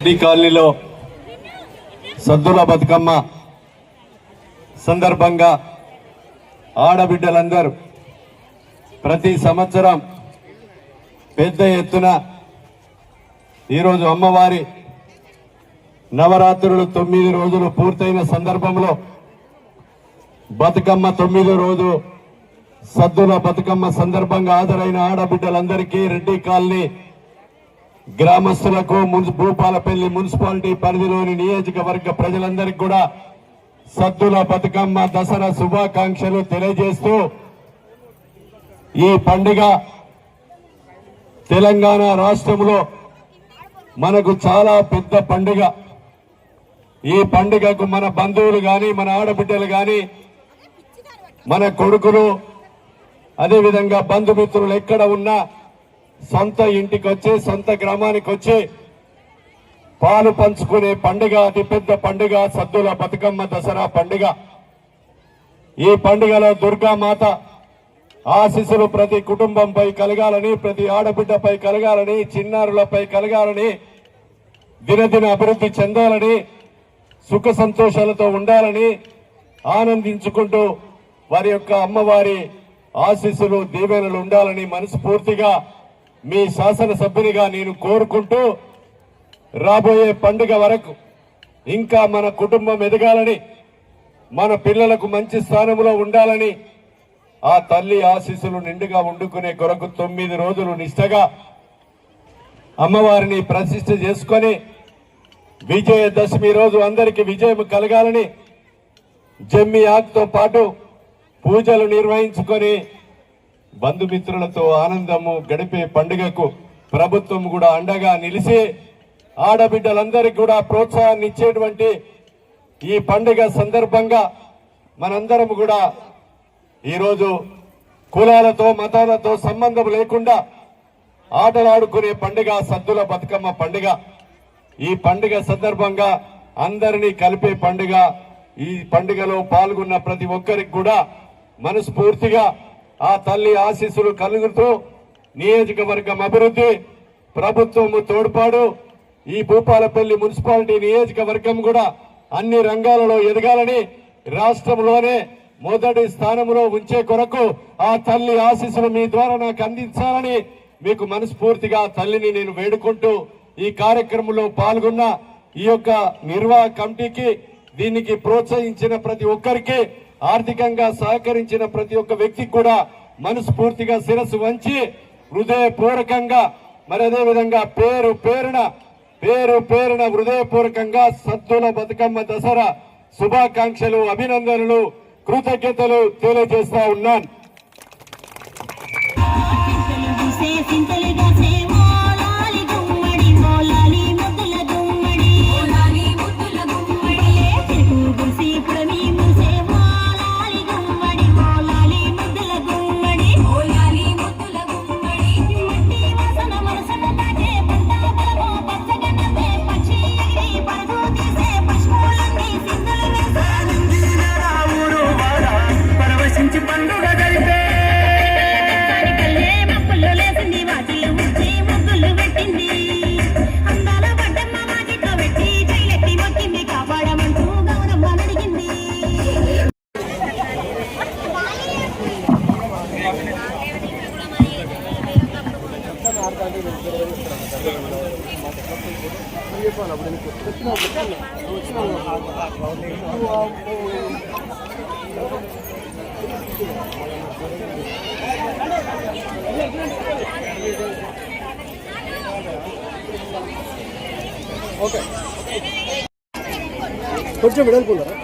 రెడ్డి కాలనీలో సద్దుల బతుకమ్మ సందర్భంగా ఆడబిడ్డలందరూ ప్రతి సంవత్సరం పెద్ద ఎత్తున ఈరోజు అమ్మవారి నవరాత్రులు తొమ్మిది రోజులు పూర్తయిన సందర్భంలో బతుకమ్మ తొమ్మిది రోజు సద్దుల బతుకమ్మ సందర్భంగా హాజరైన ఆడబిడ్డలందరికీ రెడ్డి కాలనీ గ్రామస్తులకు భూపాలపల్లి మున్సిపాలిటీ పరిధిలోని నియోజకవర్గ ప్రజలందరికీ కూడా సద్దుల బతుకమ్మ దసరా శుభాకాంక్షలు తెలియజేస్తూ ఈ పండుగ తెలంగాణ రాష్ట్రంలో మనకు చాలా పెద్ద పండుగ. ఈ పండుగకు మన బంధువులు గాని మన ఆడబిడ్డలు గాని మన కొడుకులు అదేవిధంగా బంధుమిత్రులు ఎక్కడ ఉన్నా సొంత ఇంటికి వచ్చి సొంత గ్రామానికి వచ్చి పాలు పంచుకునే పండుగ అతిపెద్ద పండుగ సద్దుల బతుకమ్మ దసరా పండుగ. ఈ పండుగలో దుర్గామాత ఆశీస్సులు ప్రతి కుటుంబంపై కలగాలని ప్రతి ఆడబిడ్డపై కలగాలని చిన్నారులపై కలగాలని దినదిన అభివృద్ధి చెందాలని సుఖ సంతోషాలతో ఉండాలని ఆనందించుకుంటూ వారి యొక్క అమ్మవారి ఆశీస్సులు దీవెనలు ఉండాలని మనస్ఫూర్తిగా మీ శాసనసభ్యునిగా నేను కోరుకుంటూ రాబోయే పండుగ వరకు ఇంకా మన కుటుంబం ఎదగాలని మన పిల్లలకు మంచి స్థానంలో ఉండాలని ఆ తల్లి ఆశీస్సులు నిండుగా వండుకునే కొరకు తొమ్మిది రోజులు నిష్టగా అమ్మవారిని ప్రతిష్ఠ చేసుకొని విజయదశమి రోజు అందరికీ విజయం కలగాలని జమ్మి ఆకుతో పాటు పూజలు నిర్వహించుకొని బంధుమిత్రులతో ఆనందము గడిపే పండుగకు ప్రభుత్వం కూడా అండగా నిలిచి ఆడబిడ్డలందరికీ కూడా ప్రోత్సాహాన్ని ఇచ్చేటువంటి ఈ పండుగ సందర్భంగా మనందరం కూడా ఈరోజు కులాలతో మతాలతో సంబంధం లేకుండా ఆటలాడుకునే పండుగ సద్దుల బతుకమ్మ పండుగ. ఈ పండుగ సందర్భంగా అందరినీ కలిపే పండుగ. ఈ పండుగలో పాల్గొన్న ప్రతి ఒక్కరికి కూడా మనస్ఫూర్తిగా ఆ తల్లి ఆశీస్సులు కలుగుతూ నియోజకవర్గం అభివృద్ధి ప్రభుత్వము తోడ్పాడు ఈ భూపాలపల్లి మున్సిపాలిటీ నియోజకవర్గం కూడా అన్ని రంగాలలో ఎదగాలని రాష్ట్రంలోనే మొదటి స్థానంలో ఉంచే కొరకు ఆ తల్లి ఆశీస్సులు మీ ద్వారా నాకు అందించాలని మీకు మనస్ఫూర్తిగా తల్లిని నేను వేడుకుంటూ ఈ కార్యక్రమంలో పాల్గొన్న ఈ యొక్క నిర్వాహ కమిటీకి దీనికి ప్రోత్సహించిన ప్రతి ఒక్కరికి ఆర్థికంగా సహకరించిన ప్రతి ఒక్క వ్యక్తికి కూడా మనస్ఫూర్తిగా శిరస్సు వంచి హృదయపూర్వకంగా మరి అదేవిధంగా పేరు పేరున పేరు పేరున హృదయపూర్వకంగా సద్దుల బతుకమ్మ దసరా శుభాకాంక్షలు అభినందనలు కృతజ్ఞతలు తెలియజేస్తా ఉన్నాను. కొంచెం విడల్పున్నారా